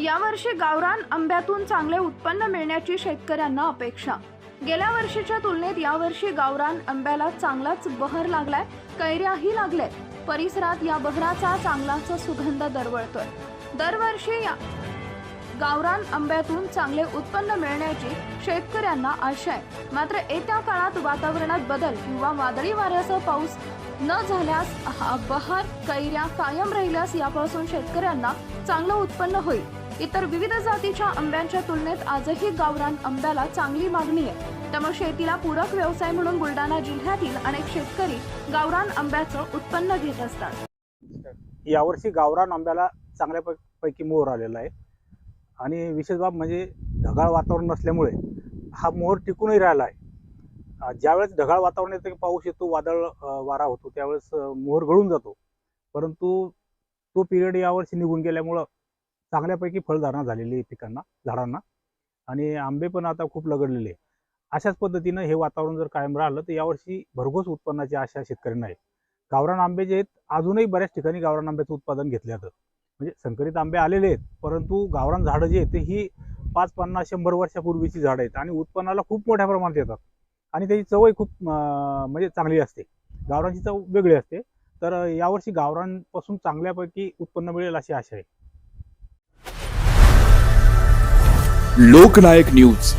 यावर्षी गावरान आंब्यातून चांगले उत्पन्न मिळण्याची शेतकऱ्यांना अपेक्षा. गेल्या वर्षीच्या तुलनेत यावर्षी गावरान आंब्याला चांगलाच बहर लागलाय कैऱ्याही लागल्यात परिसरात या बहराचा चांगलाच सुगंध दरवळतोय. दरवर्षी या गावरान आंब्यातून चांगले उत्पन्न मिळण्याची शेतकऱ्यांना आशा आहे. मात्र येत्या काळात वातावरणात बदल किंवा वादळी वाऱ्यासह पाऊस न झाल्यास हा बहार कैऱ्या कायम राहिल्यास यापासून शेतकऱ्यांना चांगलं उत्पन्न होईल. इतर विविध जातीच्या आंब्यांच्या तुलनेत आजही गावरान आंब्याला चांगली मागणी आहे. त्यामुळे शेतीला पूरक व्यवसाय म्हणून बुलढाणा जिल्ह्यातील अनेक शेतकरी गावरान आंब्याचं उत्पन्न घेत असतात. यावर्षी गावरान आंब्याला चांगल्या पैकी मोहर आलेला आहे. आणि विशेष बाब म्हणजे ढगाळ वातावरण नसल्यामुळे हा मोहर टिकूनही राहिला आहे. ज्यावेळेस ढगाळ वातावरण येतं की पाऊस येतो वादळ वारा होतो त्यावेळेस मोहर गळून जातो. परंतु तो पिरियड यावर्षी निघून गेल्यामुळं चांगल्यापैकी फळधारणा झालेली आहे पिकांना झाडांना. आणि आंबे पण आता खूप लगडलेले आहे अशाच पद्धतीनं हे वातावरण जर कायम राहिलं तर यावर्षी भरघोस उत्पन्नाची आशा शेतकऱ्यांना आहे गावरान आंबे जे आहेत अजूनही बऱ्याच ठिकाणी गावरान आंब्याचं उत्पादन घेतलं जातं. म्हणजे संकरित आंबे आलेले आहेत परंतु गावरान झाडं जी आहेत ही पाच पन्नास शंभर वर्षापूर्वीची झाडं आहेत आणि उत्पन्नाला खूप मोठ्या प्रमाणात येतात. आणि त्याची चवही खूप म्हणजे चांगली असते. गावरांची चव वेगळी असते. तर यावर्षी गावरांपासून चांगल्यापैकी उत्पन्न मिळेल अशी आशा आहे. लोकनायक न्यूज.